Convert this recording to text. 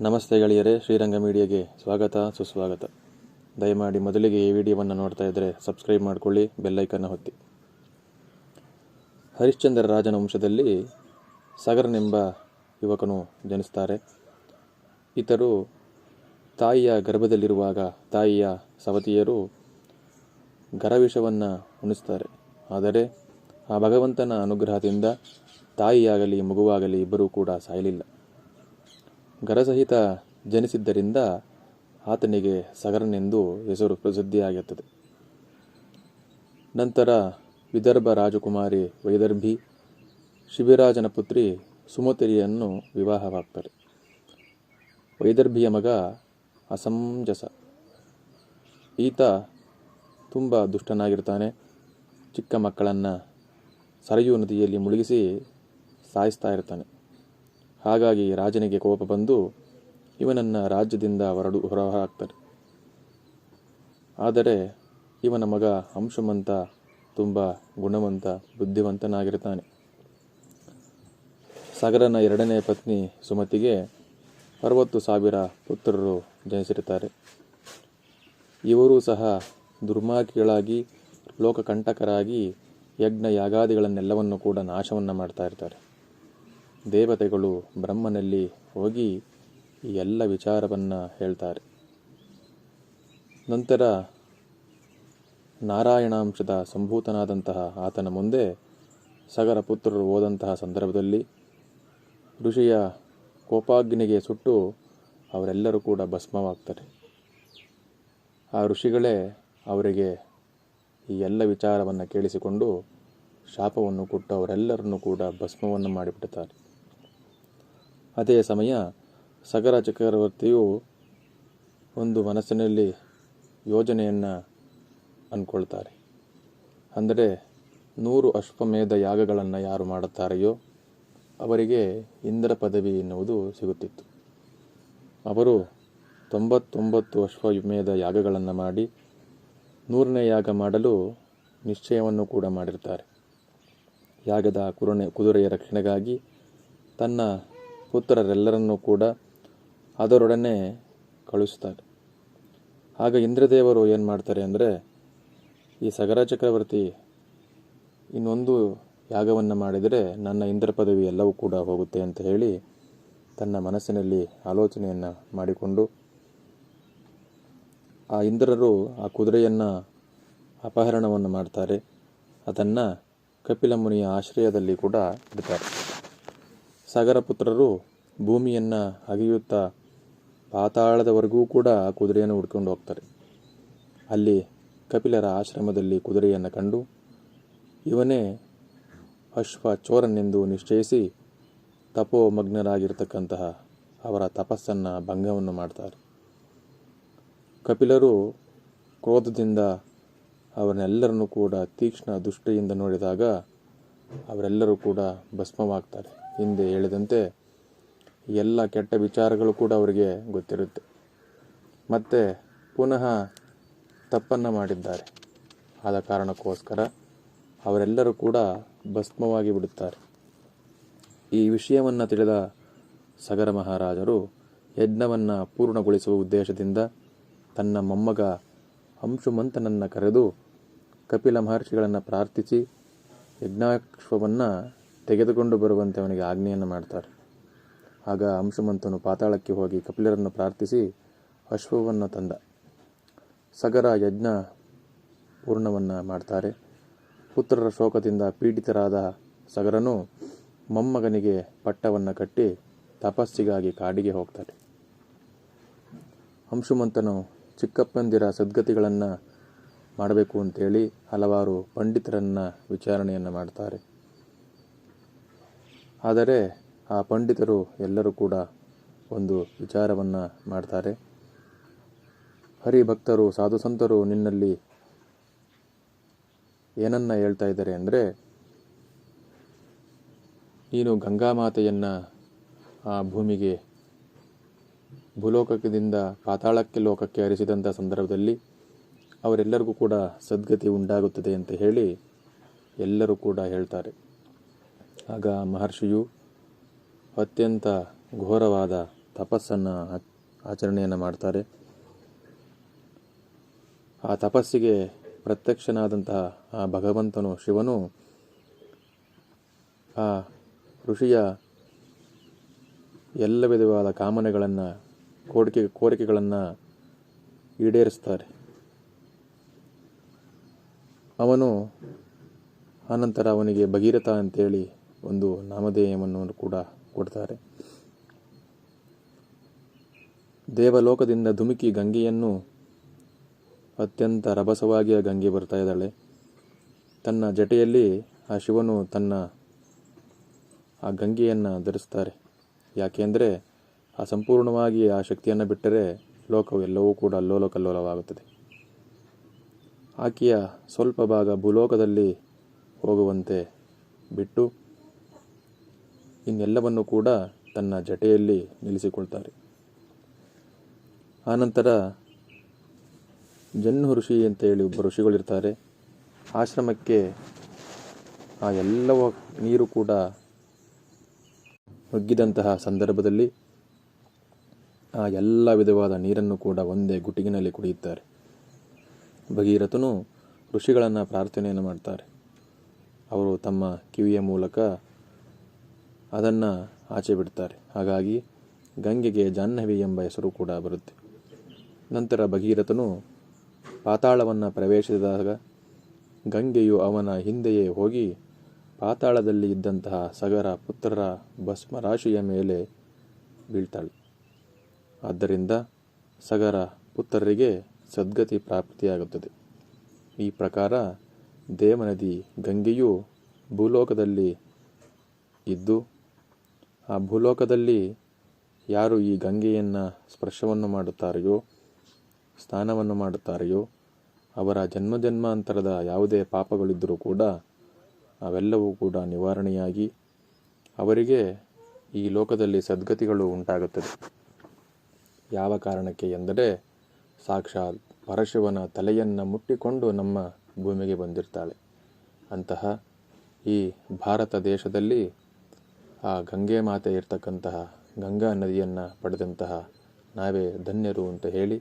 ನಮಸ್ತೆ ಗೆಳೆಯರೇ, ಶ್ರೀರಂಗ ಮೀಡಿಯಾಗೆ ಸ್ವಾಗತ, ಸುಸ್ವಾಗತ. ದಯಮಾಡಿ ಮೊದಲಿಗೆ ಈ ವಿಡಿಯೋವನ್ನು ನೋಡ್ತಾ ಇದ್ದರೆ ಸಬ್ಸ್ಕ್ರೈಬ್ ಮಾಡಿಕೊಳ್ಳಿ ಬೆಲ್ಲೈಕನ್ನು ಹೊತ್ತಿ ಹರಿಶ್ಚಂದ್ರ ರಾಜನ ವಂಶದಲ್ಲಿ ಸಗರನೆಂಬ ಯುವಕನು ಜನಿಸ್ತಾರೆ. ಇತರು ತಾಯಿಯ ಗರ್ಭದಲ್ಲಿರುವಾಗ ತಾಯಿಯ ಸವತಿಯರು ಗರವಿಷವನ್ನು ಉಣಿಸ್ತಾರೆ. ಆದರೆ ಆ ಭಗವಂತನ ಅನುಗ್ರಹದಿಂದ ತಾಯಿಯಾಗಲಿ ಮಗುವಾಗಲಿ ಇಬ್ಬರೂ ಕೂಡ ಸಾಯಲಿಲ್ಲ. ಗರಸಹಿತ ಜನಿಸಿದ್ದರಿಂದ ಆತನಿಗೆ ಸಗರನೆಂದು ಹೆಸರು ಪ್ರಸಿದ್ಧಿಯಾಗುತ್ತದೆ. ನಂತರ ವಿದರ್ಭ ರಾಜಕುಮಾರಿ ವೈದರ್ಭಿ, ಶಿಬಿರಾಜನ ಪುತ್ರಿ ಸುಮತಿರಿಯನ್ನು ವಿವಾಹವಾಗ್ತಾರೆ. ವೈದರ್ಭಿಯ ಮಗ ಅಸಂಜಸ. ಈತ ತುಂಬ ದುಷ್ಟನಾಗಿರ್ತಾನೆ. ಚಿಕ್ಕ ಮಕ್ಕಳನ್ನು ಸರಯು ನದಿಯಲ್ಲಿ ಮುಳುಗಿಸಿ ಸಾಯಿಸ್ತಾ ಇರ್ತಾನೆ. ಹಾಗಾಗಿ ರಾಜನಿಗೆ ಕೋಪ ಬಂದು ಇವನನ್ನು ರಾಜ್ಯದಿಂದ ಹೊರಡು ಹೊರಹಾಕ್ತಾರೆ ಆದರೆ ಇವನ ಮಗ ಅಂಶಮಂತ ತುಂಬ ಗುಣವಂತ, ಬುದ್ಧಿವಂತನಾಗಿರ್ತಾನೆ. ಸಾಗರನ ಎರಡನೇ ಪತ್ನಿ ಸುಮತಿಗೆ ಅರವತ್ತು ಸಾವಿರ ಪುತ್ರರು ಜನಿಸಿರ್ತಾರೆ ಇವರೂ ಸಹ ದುರ್ಮಾರ್ಗಿಗಳಾಗಿ, ಲೋಕಕಂಟಕರಾಗಿ ಯಜ್ಞ ಯಾಗಾದಿಗಳನ್ನೆಲ್ಲವನ್ನು ಕೂಡ ನಾಶವನ್ನು ಮಾಡ್ತಾ ಇರ್ತಾರೆ. ದೇವತೆಗಳು ಬ್ರಹ್ಮನಲ್ಲಿ ಹೋಗಿ ಈ ಎಲ್ಲ ವಿಚಾರವನ್ನು ಹೇಳ್ತಾರೆ. ನಂತರ ನಾರಾಯಣಾಂಶದ ಸಂಭೂತನಾದಂತಹ ಆತನ ಮುಂದೆ ಸಗರ ಪುತ್ರರು ಹೋದಂತಹ ಸಂದರ್ಭದಲ್ಲಿ ಋಷಿಯ ಕೋಪಾಗ್ನಿಗೆ ಸುಟ್ಟು ಅವರೆಲ್ಲರೂ ಕೂಡ ಭಸ್ಮವಾಗ್ತಾರೆ. ಆ ಋಷಿಗಳೇ ಅವರಿಗೆ ಈ ಎಲ್ಲ ವಿಚಾರವನ್ನು ಕೇಳಿಸಿಕೊಂಡು ಶಾಪವನ್ನು ಕೊಟ್ಟು ಅವರೆಲ್ಲರನ್ನು ಕೂಡ ಭಸ್ಮವನ್ನು ಮಾಡಿಬಿಡುತ್ತಾರೆ ಅದೇ ಸಮಯ ಸಗರ ಚಕ್ರವರ್ತಿಯು ಒಂದು ಮನಸ್ಸಿನಲ್ಲಿ ಯೋಜನೆಯನ್ನು ಅಂದ್ಕೊಳ್ತಾರೆ ಅಂದರೆ ನೂರು ಅಶ್ವಮೇಧ ಯಾಗಗಳನ್ನು ಯಾರು ಮಾಡುತ್ತಾರೆಯೋ ಅವರಿಗೆ ಇಂದ್ರ ಪದವಿ ಎನ್ನುವುದು ಸಿಗುತ್ತಿತ್ತು. ಅವರು ತೊಂಬತ್ತೊಂಬತ್ತು ಅಶ್ವಮೇಧ ಯಾಗಗಳನ್ನು ಮಾಡಿ ನೂರನೇ ಯಾಗ ಮಾಡಲು ನಿಶ್ಚಯವನ್ನು ಕೂಡ ಮಾಡಿರ್ತಾರೆ. ಯಾಗದ ಕುರುಣೆ ಕುದುರೆಯ ರಕ್ಷಣೆಗಾಗಿ ತನ್ನ ಪುತ್ರರೆಲ್ಲರನ್ನೂ ಕೂಡ ಅದರೊಡನೆ ಕಳಿಸ್ತಾರೆ ಆಗ ಇಂದ್ರದೇವರು ಏನು ಮಾಡ್ತಾರೆ ಅಂದರೆ, ಈ ಸಗರ ಚಕ್ರವರ್ತಿ ಇನ್ನೊಂದು ಯಾಗವನ್ನು ಮಾಡಿದರೆ ನನ್ನ ಇಂದ್ರ ಪದವಿ ಎಲ್ಲವೂ ಕೂಡ ಹೋಗುತ್ತೆ ಅಂತ ಹೇಳಿ ತನ್ನ ಮನಸ್ಸಿನಲ್ಲಿ ಆಲೋಚನೆಯನ್ನು ಮಾಡಿಕೊಂಡು, ಆ ಇಂದ್ರರು ಆ ಕುದುರೆಯನ್ನು ಅಪಹರಣವನ್ನು ಮಾಡ್ತಾರೆ. ಅದನ್ನು ಕಪಿಲ ಮುನಿಯ ಆಶ್ರಯದಲ್ಲಿ ಕೂಡ ಇಡ್ತಾರೆ. ಸಗರ ಪುತ್ರರು ಭೂಮಿಯನ್ನು ಅಗೆಯುತ್ತಾ ಪಾತಾಳದವರೆಗೂ ಕೂಡ ಕುದುರೆಯನ್ನು ಹುಡ್ಕೊಂಡು ಹೋಗ್ತಾರೆ. ಅಲ್ಲಿ ಕಪಿಲರ ಆಶ್ರಮದಲ್ಲಿ ಕುದುರೆಯನ್ನು ಕಂಡು ಇವನೇ ಅಶ್ವ ಚೋರನೆಂದು ನಿಶ್ಚಯಿಸಿ ತಪೋಮಗ್ನರಾಗಿರ್ತಕ್ಕಂತಹ ಅವರ ತಪಸ್ಸನ್ನು ಭಂಗವನ್ನು ಮಾಡ್ತಾರೆ. ಕಪಿಲರು ಕ್ರೋಧದಿಂದ ಅವರನ್ನೆಲ್ಲರನ್ನೂ ಕೂಡ ತೀಕ್ಷ್ಣ ದೃಷ್ಟಿಯಿಂದ ನೋಡಿದಾಗ ಅವರೆಲ್ಲರೂ ಕೂಡ ಭಸ್ಮವಾಗ್ತಾರೆ. ಹಿಂದೆ ಹೇಳಿದಂತೆ ಎಲ್ಲ ಕೆಟ್ಟ ವಿಚಾರಗಳು ಕೂಡ ಅವರಿಗೆ ಗೊತ್ತಿರುತ್ತೆ. ಮತ್ತು ಪುನಃ ತಪ್ಪನ್ನು ಮಾಡಿದ್ದಾರೆ. ಆದ ಕಾರಣಕ್ಕೋಸ್ಕರ ಅವರೆಲ್ಲರೂ ಕೂಡ ಭಸ್ಮವಾಗಿ ಬಿಡುತ್ತಾರೆ. ಈ ವಿಷಯವನ್ನು ತಿಳಿದ ಸಗರ ಮಹಾರಾಜರು ಯಜ್ಞವನ್ನು ಪೂರ್ಣಗೊಳಿಸುವ ಉದ್ದೇಶದಿಂದ ತನ್ನ ಮೊಮ್ಮಗ ಅಂಶುಮಂತನನ್ನು ಕರೆದು ಕಪಿಲ ಮಹರ್ಷಿಗಳನ್ನು ಪ್ರಾರ್ಥಿಸಿ ಯಜ್ಞಾಶ್ವವನ್ನು ತೆಗೆದುಕೊಂಡು ಬರುವಂತೆ ಅವನಿಗೆ ಆಜ್ಞೆಯನ್ನು ಮಾಡ್ತಾರೆ. ಆಗ ಅಂಶುಮಂತನು ಪಾತಾಳಕ್ಕೆ ಹೋಗಿ ಕಪಿಲರನ್ನು ಪ್ರಾರ್ಥಿಸಿ ಅಶ್ವವನ್ನು ತಂದ. ಸಗರ ಯಜ್ಞ ಪೂರ್ಣವನ್ನು ಮಾಡ್ತಾರೆ. ಪುತ್ರರ ಶೋಕದಿಂದ ಪೀಡಿತರಾದ ಸಗರನು ಮೊಮ್ಮಗನಿಗೆ ಪಟ್ಟವನ್ನು ಕಟ್ಟಿ ತಪಸ್ಸಿಗಾಗಿ ಕಾಡಿಗೆ ಹೋಗ್ತಾರೆ ಅಂಶುಮಂತನು ಚಿಕ್ಕಪ್ಪಂದಿರ ಸದ್ಗತಿಗಳನ್ನು ಮಾಡಬೇಕು ಅಂತೇಳಿ ಹಲವಾರು ಪಂಡಿತರನ್ನು ವಿಚಾರಣೆಯನ್ನು ಮಾಡ್ತಾರೆ. ಆದರೆ ಆ ಪಂಡಿತರು ಎಲ್ಲರೂ ಕೂಡ ಒಂದು ವಿಚಾರವನ್ನು ಮಾಡ್ತಾರೆ. ಹರಿಭಕ್ತರು ಸಾಧು ಸಂತರು ನಿನ್ನಲ್ಲಿ ಏನನ್ನ ಹೇಳ್ತಾ ಇದ್ದಾರೆ ಅಂದರೆ, ನೀನು ಗಂಗಾ ಮಾತೆಯನ್ನು ಆ ಭೂಮಿಗೆ ಭೂಲೋಕದಿಂದ ಪಾತಾಳಕ್ಕೆ ಲೋಕಕ್ಕೆ ಹರಿಸಿದಂಥ ಸಂದರ್ಭದಲ್ಲಿ ಅವರೆಲ್ಲರಿಗೂ ಕೂಡ ಸದ್ಗತಿ ಉಂಟಾಗುತ್ತದೆ ಅಂತ ಹೇಳಿ ಎಲ್ಲರೂ ಕೂಡ ಹೇಳ್ತಾರೆ. ಆಗ ಮಹರ್ಷಿಯು ಅತ್ಯಂತ ಘೋರವಾದ ತಪಸ್ಸನ್ನು ಆಚರಣೆಯನ್ನು ಮಾಡ್ತಾರೆ. ಆ ತಪಸ್ಸಿಗೆ ಪ್ರತ್ಯಕ್ಷನಾದಂತಹ ಆ ಭಗವಂತನು ಶಿವನು ಆ ಋಷಿಯ ಎಲ್ಲ ವಿಧವಾದ ಕಾಮನೆಗಳನ್ನು ಕೋರಿಕೆ ಕೋರಿಕೆಗಳನ್ನು ಈಡೇರಿಸ್ತಾರೆ. ಅವನು ಆನಂತರ ಅವನಿಗೆ ಭಗೀರಥ ಅಂತೇಳಿ ಒಂದು ನಾಮಧೇಯವನ್ನು ಕೂಡ ಕೊಡ್ತಾರೆ. ದೇವಲೋಕದಿಂದ ಧುಮುಕಿ ಗಂಗೆಯನ್ನು ಅತ್ಯಂತ ರಭಸವಾಗಿ ಆ ಗಂಗೆ ಬರ್ತಾ ಇದ್ದಾಳೆ. ತನ್ನ ಜಟೆಯಲ್ಲಿ ಆ ಶಿವನು ತನ್ನ ಆ ಗಂಗೆಯನ್ನು ಧರಿಸ್ತಾರೆ. ಯಾಕೆಂದರೆ ಆ ಸಂಪೂರ್ಣವಾಗಿ ಆ ಶಕ್ತಿಯನ್ನು ಬಿಟ್ಟರೆ ಲೋಕವು ಎಲ್ಲವೂ ಕೂಡ ಅಲ್ಲೋಲ ಕಲ್ಲೋಲವಾಗುತ್ತದೆ ಆಕೆಯ ಸ್ವಲ್ಪ ಭಾಗ ಭೂಲೋಕದಲ್ಲಿ ಹೋಗುವಂತೆ ಬಿಟ್ಟು ಇನ್ನೆಲ್ಲವನ್ನು ಕೂಡ ತನ್ನ ಜಟೆಯಲ್ಲಿ ನಿಲ್ಲಿಸಿಕೊಳ್ತಾರೆ. ಆನಂತರ ಜನ್ಮ ಋಷಿ ಅಂತ ಹೇಳಿ ಒಬ್ಬ ಋಷಿಗಳಿರ್ತಾರೆ. ಆಶ್ರಮಕ್ಕೆ ಆ ಎಲ್ಲವ ನೀರು ಕೂಡ ನುಗ್ಗಿದಂತಹ ಸಂದರ್ಭದಲ್ಲಿ ಆ ಎಲ್ಲ ವಿಧವಾದ ನೀರನ್ನು ಕೂಡ ಒಂದೇ ಗುಟಿಗಿನಲ್ಲಿ ಕುಡಿಯುತ್ತಾರೆ. ಭಗೀರಥನು ಋಷಿಗಳನ್ನು ಪ್ರಾರ್ಥನೆಯನ್ನು ಮಾಡ್ತಾರೆ. ಅವರು ತಮ್ಮ ಕಿವಿಯ ಮೂಲಕ ಅದನ್ನು ಆಚೆ ಬಿಡ್ತಾರೆ. ಹಾಗಾಗಿ ಗಂಗೆಗೆ ಜಾಹ್ನವಿ ಎಂಬ ಹೆಸರು ಕೂಡ ಬರುತ್ತೆ. ನಂತರ ಭಗೀರಥನು ಪಾತಾಳವನ್ನು ಪ್ರವೇಶಿಸಿದಾಗ ಗಂಗೆಯು ಅವನ ಹಿಂದೆಯೇ ಹೋಗಿ ಪಾತಾಳದಲ್ಲಿ ಇದ್ದಂತಹ ಸಗರ ಪುತ್ರರ ಭಸ್ಮರಾಶಿಯ ಮೇಲೆ ಬೀಳ್ತಾಳೆ. ಆದ್ದರಿಂದ ಸಗರ ಪುತ್ರರಿಗೆ ಸದ್ಗತಿ ಪ್ರಾಪ್ತಿಯಾಗುತ್ತದೆ. ಈ ಪ್ರಕಾರ ದೇವನದಿ ಗಂಗೆಯು ಭೂಲೋಕದಲ್ಲಿ ಇದ್ದು ಆ ಭೂಲೋಕದಲ್ಲಿ ಯಾರು ಈ ಗಂಗೆಯನ್ನು ಸ್ಪರ್ಶವನ್ನು ಮಾಡುತ್ತಾರೆಯೋ, ಸ್ನಾನವನ್ನು ಮಾಡುತ್ತಾರೆಯೋ, ಅವರ ಜನ್ಮ ಜನ್ಮಾಂತರದ ಯಾವುದೇ ಪಾಪಗಳಿದ್ದರೂ ಕೂಡ ಅವೆಲ್ಲವೂ ಕೂಡ ನಿವಾರಣೆಯಾಗಿ ಅವರಿಗೆ ಈ ಲೋಕದಲ್ಲಿ ಸದ್ಗತಿಗಳು ಉಂಟಾಗುತ್ತದೆ. ಯಾವ ಕಾರಣಕ್ಕೆ ಎಂದರೆ ಸಾಕ್ಷಾತ್ ಪರಶಿವನ ತಲೆಯನ್ನು ಮುಟ್ಟಿಕೊಂಡು ನಮ್ಮ ಭೂಮಿಗೆ ಬಂದಿರ್ತಾಳೆ. ಅಂತಹ ಈ ಭಾರತ ದೇಶದಲ್ಲಿ ಆ ಗಂಗೆ ಮಾತೆ ಇರ್ತಕ್ಕಂತಹ ಗಂಗಾ ನದಿಯನ್ನು ಪಡೆದಂತಹ ನಾವೇ ಧನ್ಯರು ಅಂತ ಹೇಳಿ